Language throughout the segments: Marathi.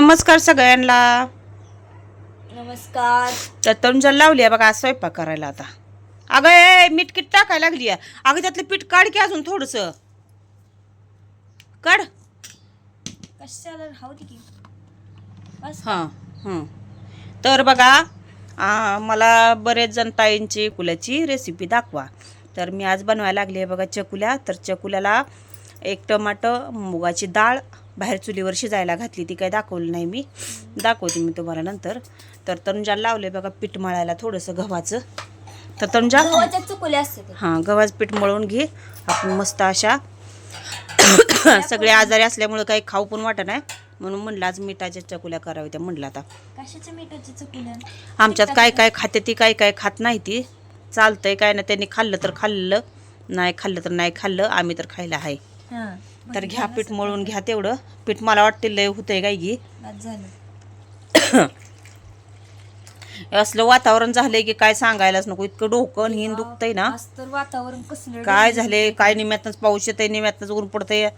नमस्कार सगळ्यांना. नमस्कार. तर तनुजा लावली आहे बघा आज स्वयंपाक करायला आता. अगं ए मीठ किट टाकायला लागली आहे. अगं त्यातलं पीठ काढ की अजून थोडंसं. काढ. कशाला? राहू दे की. बस. हां हं. तर बघा आ, मला बरेच जण ताईंची चकुल्याची रेसिपी दाखवा. तर मी आज बनवायला लागली आहे बघा चकुल्या. तर चकुल्याला एक टमाटं मुगाची डाळ बाहेर चुलीवर शिजायला घातली ती काही दाखवली नाही मी. दाखवते मी तुम्हाला नंतर. तर तनुजा लावले बघा पीठ मळायला थोडंसं गव्हाचं. तर तनुजा गव्हाच्या चुकुल्या असते ते. हां गव्हाचं पीठ मळून घे. आपण मस्त अशा सगळे आजारी असल्यामुळे काही खाऊ पण वाटत नाही. म्हणून म्हणलं आज मिठाच्या चकुल्या कराव्या त्या म्हणलं आता. कशाच्या मिठाच्या चुकुल्या? आमच्यात काय काय खाते ती काय काय खात नाही ती. चालतंय काय ना त्यांनी खाल्लं तर खाल्लं नाही खाल्लं तर नाही खाल्लं आम्ही तर खायला आहे. तर घ्या पीठ मळून घ्या तेवढं. पीठ मला वाटते लय होतंय काय बस झालं. असलं वातावरण झालंय की काय सांगायलाच नको. इतकं डोकं हिन दुखतंय ना. तर वातावरण कसलं काय झाले काय निम्यातनंच पाऊस येतंय निम्यातनंच ऊन पडतंय.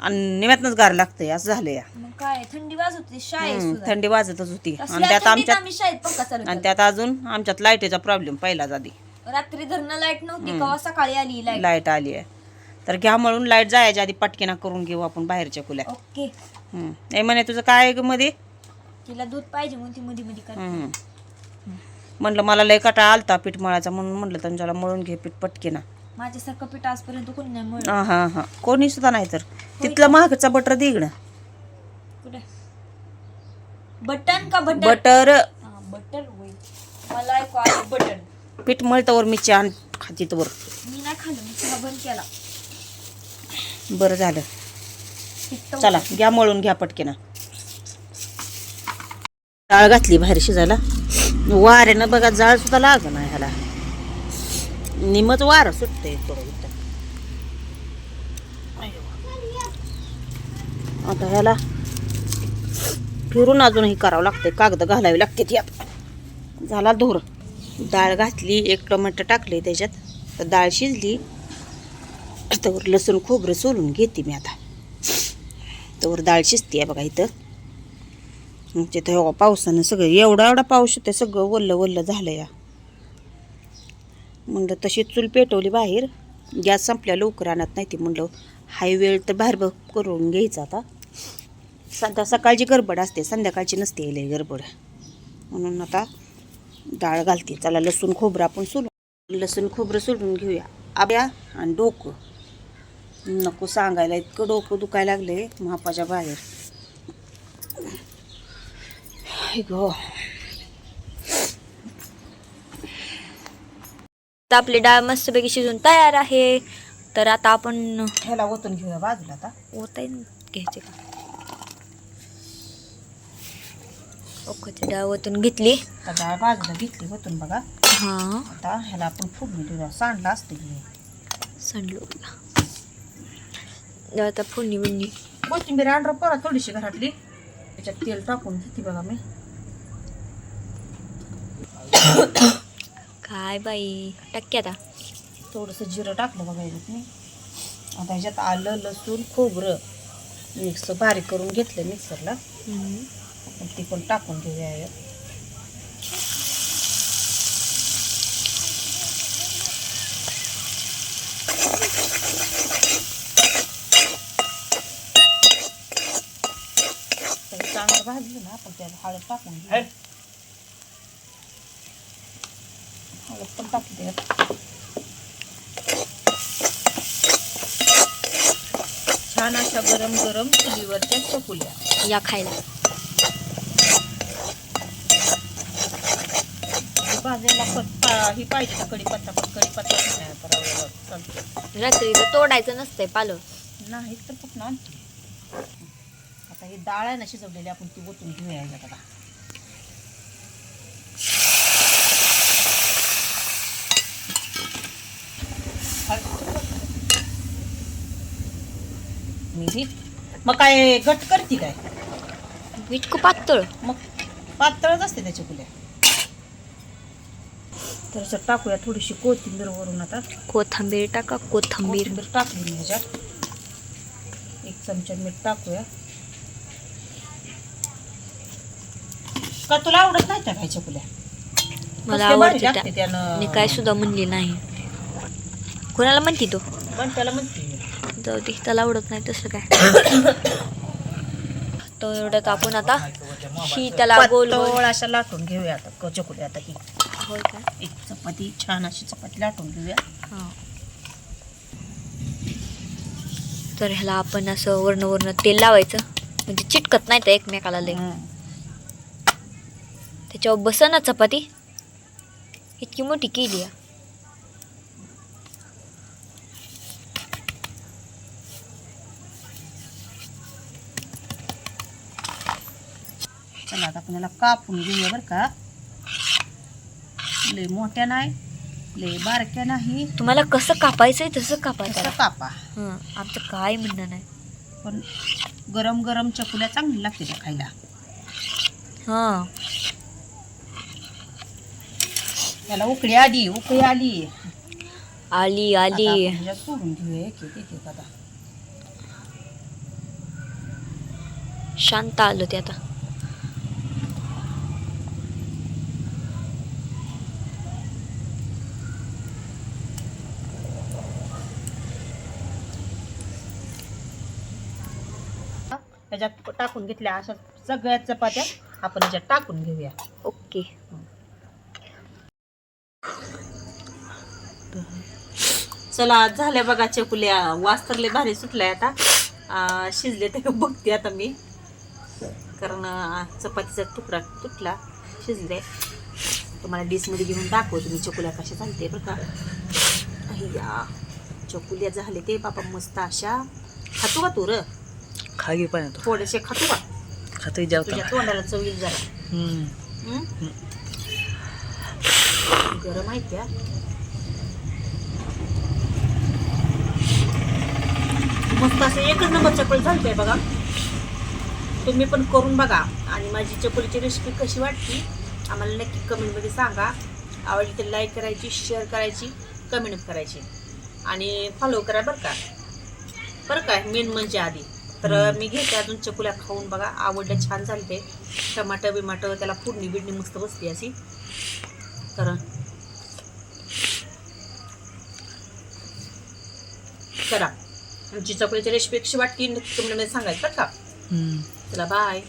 आणि निम्यातनंच गार लागतंय असं झालंय. काय थंडी वाजत होती शाळेत. थंडी वाजतच होती. आणि त्यात आमच्यात चालू आणि. त्यात अजून आमच्यात लाईटीचा प्रॉब्लेम पहिलाच आधी रात्री धरणं लाइट नव्हती सकाळी आली लाइट. लाइट आली आहे. तर घ्या म्हणून लाइट जायच्या आधी पटकिना करून घेऊ आपण बाहेरच्या कुल्या. ओके. हम्म. ए म्हणे तुझं काय आहे ग मध्ये तिला दूध पाहिजे म्हणून ती करते. हम्म. म्हणलं मला लय कटा आलता पीठ मळायचा म्हणून म्हणलं त्यांच्याला मळून घे पीठ पटकिना. माझ्यासारखं पीठ आजपर्यंत कोणी नाही मिळलं. हा हा हा. कोणी सुद्धा नाही तर. तिथलं महागचा बटर दिगणं कुठे? बटन का बटन बटर. बटर होईल मला आलं बटन पीठ मळतावर मी चहा खाती वर. मी नाही खाल्लं मी चहा बंद केला. बरं झालं. चला घ्या मळून घ्या पटकिना. डाळ घातली बाहेर शिजायला. वाऱ्यानं बघा जाळ सुद्धा लाग ना ह्याला. निमच वारं सुटतंय आता ह्याला फिरून अजूनही करावं लागतंय. कागद घालावी लागते यात. झाला धूर. डाळ घातली एक टोमॅटो टाकले त्याच्यात. तर डाळ शिजली. तर लसूण खोबरं सोलून घेते मी आता. तर डाळ शिजते बघा इथं. तिथं हो पावसानं सगळं एवढा एवढा पाऊस होते सगळं वल्लं वल्लं झालं या. म्हणलं तशी चूल पेटवली बाहेर गॅस संपल्या लवकर आणत नाही ती म्हणलं. हाय वेळ तर बाहेर बघ करून घ्यायचा आता. सध्या सकाळची गडबड असते संध्याकाळची नसते लई गडबड. म्हणून आता डाळ घालते. चला लसूण खोबरं आपण सोलून लसूण खोबरं सोलून घेऊया. आब्या आणि डोकं. नको सांगायला इतकं डोकं दुखायला लागले महापाच्या बाहेर. गं. आता आपली डाळ मस्तपैकी शिजून तयार आहे. तर आता आपण ह्याला ओतून घेऊया बाजूला आता. होता घ्यायचे का? ओखाची डाळ ओतून घेतली. डाळ बाजूला घेतली ओतून बघा. हा. आता ह्याला आपण फोडणी देऊया. सांडला असते सांडलो आता फोडणी बिडणी कोथिंबीर आणणार पोरा थोडीशी घरातली. त्याच्यात तेल टाकून घेते बघा मी. काय बाई? टक्के आता. थोडंसं जिरं टाकलं बघा ह्याच्यात मी. आता ह्याच्यात आलं लसूण खोबरं. मिक्स बारीक करून घेतलं मिक्सरला. ती पण टाकून घेऊया यात. चांगलं भाजलं ना आपण त्याला हळद टाकून घेऊ. हळद पण टाकली यात. छान अशा गरम गरम चुलीवरच्या चकुल्या. या खायला. भाजायला पत्ता ही पाहिजे का कढीपत्ता पण कढीपत्ता नाही करावं चालतं रात्री तर तोडायचं नसतंय पालं नाही तर कुठं आणते. आता ही डाळ आहे ना शिजवलेली आपण ती ओतून घेऊया आता. मी मग काय गट करते काय? इतकं पातळ? मग पातळच असते त्याच्या कुल्या तर असं टाकूया थोडीशी कोथिंबीर वरून आता. कोथंबीर टाका कोथंबीर. टाकली ह्याच्यात एक चमचा मीठ टाकूया. का तुला आवडत नाही त्या काय चकुल्या मला भारी आवडते लागते त्या त्यानं. मी काय सुद्धा म्हणली नाही. कोणाला म्हणती तो? पण त्याला म्हणते. जाऊ दे त्याला आवडत नाही तसं काय. तो एवढ्यात आपण आता ही त्याला गोल गोल पातळ अशा लाटून घेऊया आता क- चकुल्या आता ही. होय का? एक चपाती छान अशी चपाती लाटून घेऊया. हा. तर ह्याला आपण असं वर्ण वर्ण तेल लावायचं. म्हणजे चिटकत नाही तर एकमेकाला लय हं. त्याच्यावर बस ना चपाती. इतकी मोठी केली आहे. चला आता आपण याला कापून घेऊया बरं का. लय मोठ्या नाही लय बारक्या नाही. तुम्हाला कसं कापायचंय तसं कापायचं तसं कापा. हं आमचं काय म्हणणं नाही. पण गरम गरम चकुल्या चांगली लागते त्या खायला? हां. त्याला उकळी आली उकळी आली. आली आली. सोडून घेऊया एक एक एक आता. शांत आलं ते आता. ह्याच्यात टाकून घेतल्या अशा सगळ्या चपात्या आपण ह्याच्यात टाकून घेऊया. ओके. चला झाल्या बघा चकुल्या. वास तर लय भारी सुटलाय आता. शिजले ते बघते आता मी. कारण चपातीचा तुकडा तुटला शिजले. तुम्हाला डिशमध्ये घेऊन दाखवतो मी चकुल्या कशा झालते बरं का. अय्या चकुल्या झाले ते बाबा मस्त अशा. खातो का तू र? पण येतो थोडेसे खातो का? खातोय जेवता तुझ्या तोंडाला चव येईल जरा? गरम आहे त्या. मस्त असं एकच नंबर चपल झालतंय बघा. तुम्ही पण करून बघा. आणि माझी चपलीची रेसिपी कशी वाटली आम्हाला नक्की कमेंटमध्ये सांगा. आवडली तर लाईक करायची शेअर करायची कमेंट करायची. आणि फॉलो करा बरं का. बरं काय मेन म्हणजे आधी. तर मी घेते अजून चकुल्या खाऊन बघा. आवडल्या छान झाले ते टमाटर बिमाटर त्याला फोडणी बिडणी मस्त बसली अशी. तर करा आमची चकुलीची रेसिपी कशी वाटली? नक्की कमेंटमध्ये सांगायचं का. चला बाय